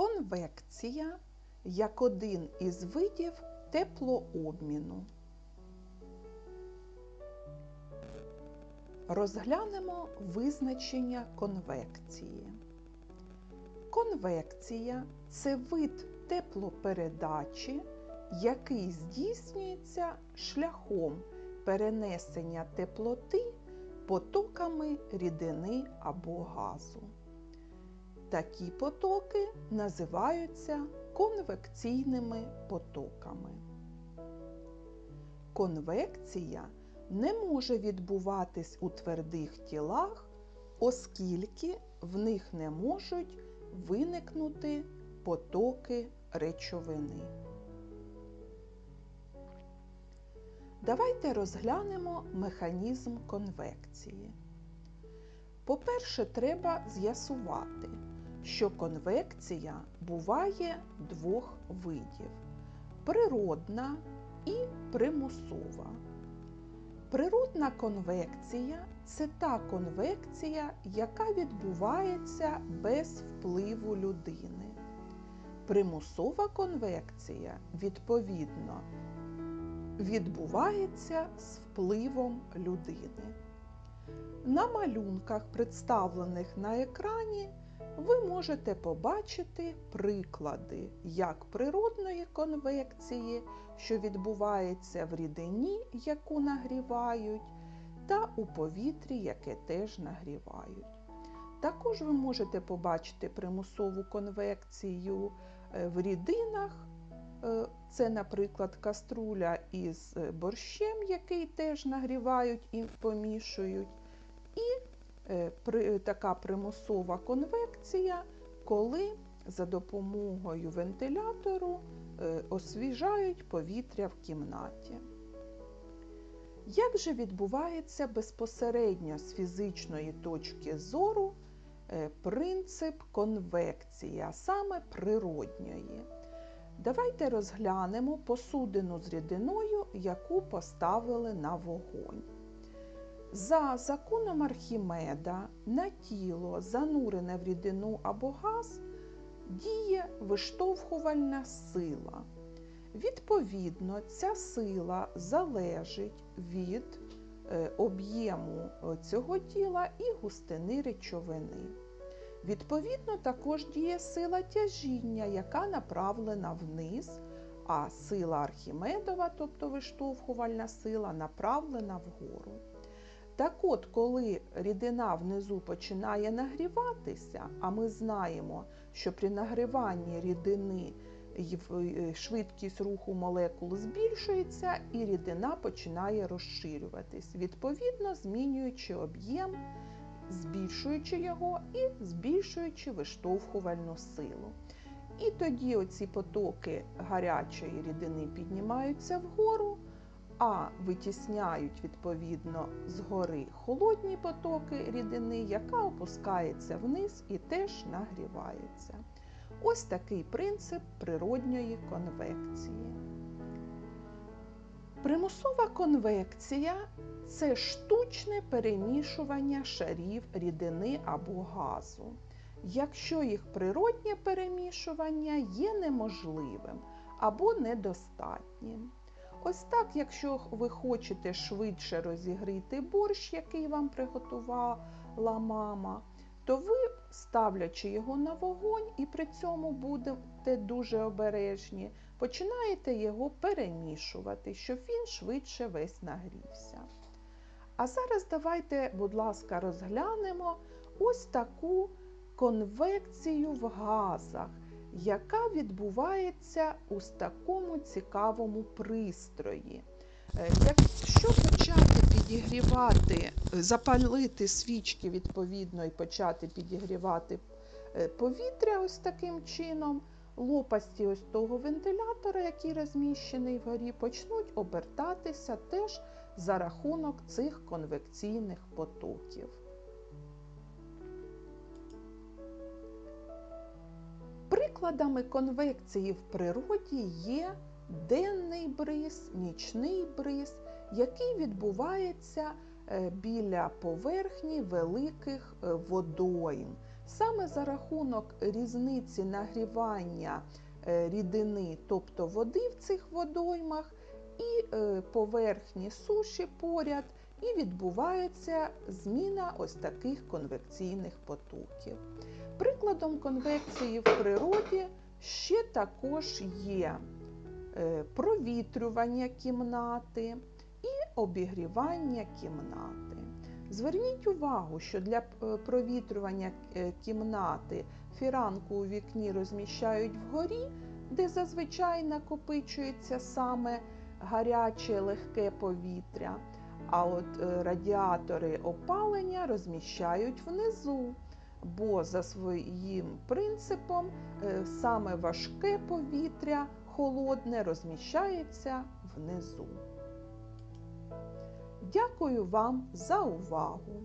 Конвекція як один із видів теплообміну. Розглянемо визначення конвекції. Конвекція це вид теплопередачі, який здійснюється шляхом перенесення теплоти потоками рідини або газу. Такі потоки називаються конвекційними потоками. Конвекція не може відбуватись у твердих тілах, оскільки в них не можуть виникнути потоки речовини. Давайте розглянемо механізм конвекції. По-перше, треба з'ясувати, що конвекція буває двох видів природна і примусова. Природна конвекція це та конвекція, яка відбувається без впливу людини. Примусова конвекція, відповідно, відбувається з впливом людини. На малюнках, представлених на екрані, ви можете побачити приклади як природної конвекції, що відбувається в рідині, яку нагрівають, та у повітрі, яке теж нагрівають. Також ви можете побачити примусову конвекцію е, в рідинах. Е, це, наприклад, каструля із борщем, який теж нагрівають і помішують. І така примусова конвекція, коли за допомогою вентилятору освіжають повітря в кімнаті. Як же відбувається безпосередньо з фізичної точки зору принцип конвекції, а саме природньої? Давайте розглянемо посудину з рідиною, яку поставили на вогонь. За законом Архімеда на тіло, занурене в рідину або газ, діє виштовхувальна сила. Відповідно, ця сила залежить від е, об'єму цього тіла і густини речовини. Відповідно, також діє сила тяжіння, яка направлена вниз, а сила Архімедова, тобто виштовхувальна сила, направлена вгору. Так от, коли рідина внизу починає нагріватися, а ми знаємо, що при нагріванні рідини е, швидкість руху молекул збільшується, і рідина починає розширюватись, відповідно, змінюючи об'єм збільшуючи його і збільшуючи виштовхувальну силу. І тоді оці потоки гарячої рідини піднімаються вгору, а витісняють відповідно згори холодні потоки рідини, яка опускається вниз і теж нагрівається. Ось такий принцип природньої конвекції. Примусова конвекція це штучне перемішування шарів рідини або газу. Якщо їх природнє перемішування є неможливим або недостатнім. Ось так, якщо ви хочете швидше розігріти борщ, який вам приготувала мама, то ви, ставлячи його на вогонь і при цьому будете дуже обережні, починаєте його перемішувати, щоб він швидше весь нагрівся. А зараз давайте, будь ласка, розглянемо ось таку конвекцію в газах, яка відбувається у такому цікавому пристрої. Е, якщо почати підігрівати, запалити свічки відповідно і почати підігрівати е, повітря ось таким чином, лопасті ось того вентилятора, який розміщений вгорі, почнуть обертатися теж за рахунок цих конвекційних потоків. Прикладами конвекції в природі є денний бриз, нічний бриз, який відбувається е, біля поверхні великих е, водойм. Саме за рахунок різниці нагрівання е, рідини, тобто води в цих водоймах, і поверхні суші поряд, і відбувається зміна ось таких конвекційних потоків. Прикладом конвекції в природі ще також є е, провітрювання кімнати і обігрівання кімнати. Зверніть увагу, що для е, провітрювання е, кімнати фіранку у вікні розміщають вгорі, де зазвичай накопичується саме гаряче легке повітря, а от е, радіатори опалення розміщають внизу, бо за своїм принципом е, саме важке повітря холодне розміщається внизу. Дякую вам за увагу!